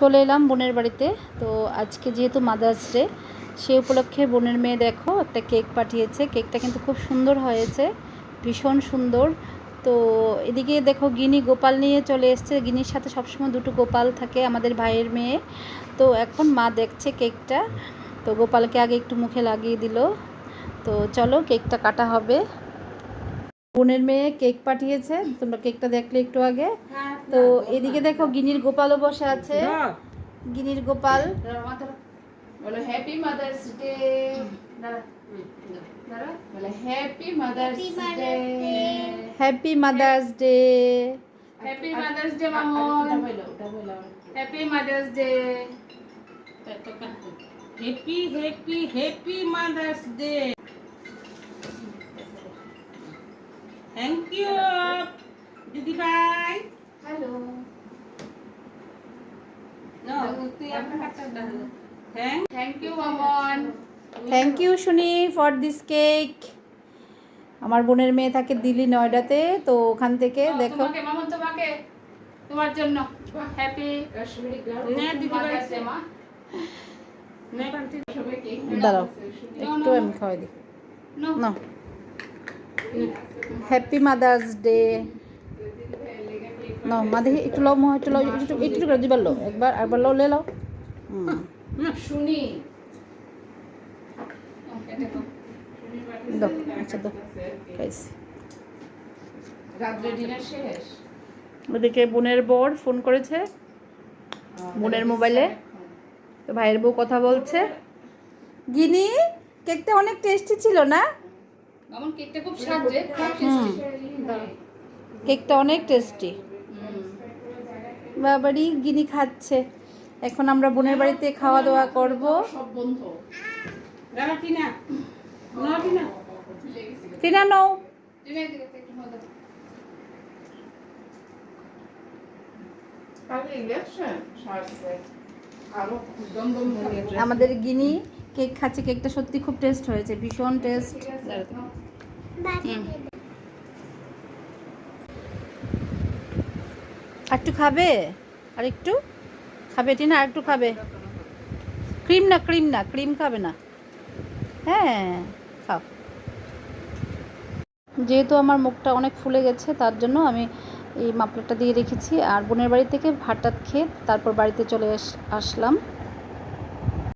চলে এলাম বোনের বাড়িতে। তো আজকে যেহেতু মাদার্স ডে সে উপলক্ষে বোনের মেয়ে দেখো একটা কেক পাঠিয়েছে। কেকটা কিন্তু খুব সুন্দর হয়েছে, ভীষণ সুন্দর। তো এদিকে দেখো গিনি গোপাল নিয়ে চলে এসছে। গিনির সাথে সবসময় দুটো গোপাল থাকে আমাদের ভাইয়ের মেয়ে। তো এখন মা দেখছে কেকটা। তো গোপালকে আগে একটু মুখে লাগিয়ে দিল। তো চলো কেকটা কাটা হবে। বোনের মেয়ে কেক পাঠিয়েছে তোমরা কেকটা দেখলে একটু আগে। তো এদিকে দেখো গিনির গোপালও বসে আছে। গিনির গোপাল। বলো happy mother's day happy mother's day happy mother's day happy mother's day Mamon. Happy mother's day happy happy happy mother's day thank you দিদি ভাই হ্যালো দেখো থ্যাংক ইউ থ্যাংক ইউ শুনি ফর দিস কেক আমার বোনের মেয়ে থাকে দিল্লি নয়ডাতে তো ওখান থেকে দেখো। মামন তোমাকে তোমার জন্য। হ্যাপি দাঁড়াও একটু আমি খাওয়াই দিই। না হ্যাপি মাদার্স ডে না মা দেখি একটু লও মা একটু লও একটু একটু করে দিবার লো একবার একবার লও লে লও। হুম শুনি। দাও আচ্ছা দাও খাইছি রাত্রে ডিনার শেষ? ওদিকে বোনের বর ফোন করেছে বোনের মোবাইলে। তো ভাইয়ের বউ কথা বলছে। গিনি কেকটা অনেক টেস্টি ছিল না? মামন কেকটা খুব সাজে খুব টেস্টি কেকটা অনেক টেস্টি বাবারই গিনি খাচ্ছে। এখন আমরা বোনের বাড়িতে খাওয়া দাওয়া করব। সব বন্ধ। দাঁড়া টিনা। না টিনা। টিনা নও। আমাদের গিনি কেক খাচ্ছে। কেকটা সত্যি খুব টেস্ট হয়েছে। ভীষণ টেস্ট একটু খাবে? আর একটু খাবে টিনা আর একটু খাবে। ক্রিম না ক্রিম না, ক্রিম খাবে না। হ্যাঁ খাও। যেহেতু আমার মুখটা অনেক ফুলে গেছে, তার জন্য আমি এই মাপলাটা দিয়ে রেখেছি। আর বোনের বাড়ি থেকে ভাত টাত খেয়ে তারপর বাড়িতে চলে আস- আসলাম।